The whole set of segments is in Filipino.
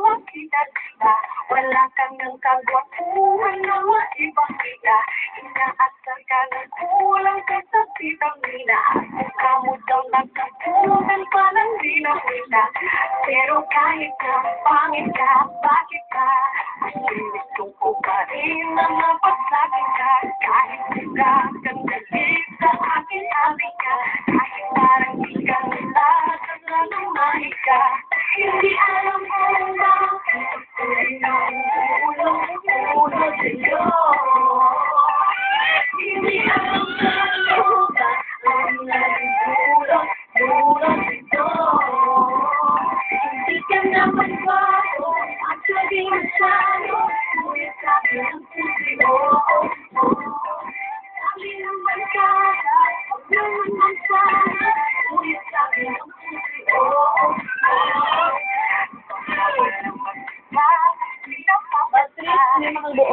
makita kita Wala kang ng kagwapuhan na maibang kita Inaasar ka ng kulang ka sa vitamina Mukha mo daw nagkapunan pa ng dinamita Pero kahit na pangit ka, bakit ka Mas gusto ko pa rin na mapasagin ka Kahit sila kang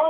ulo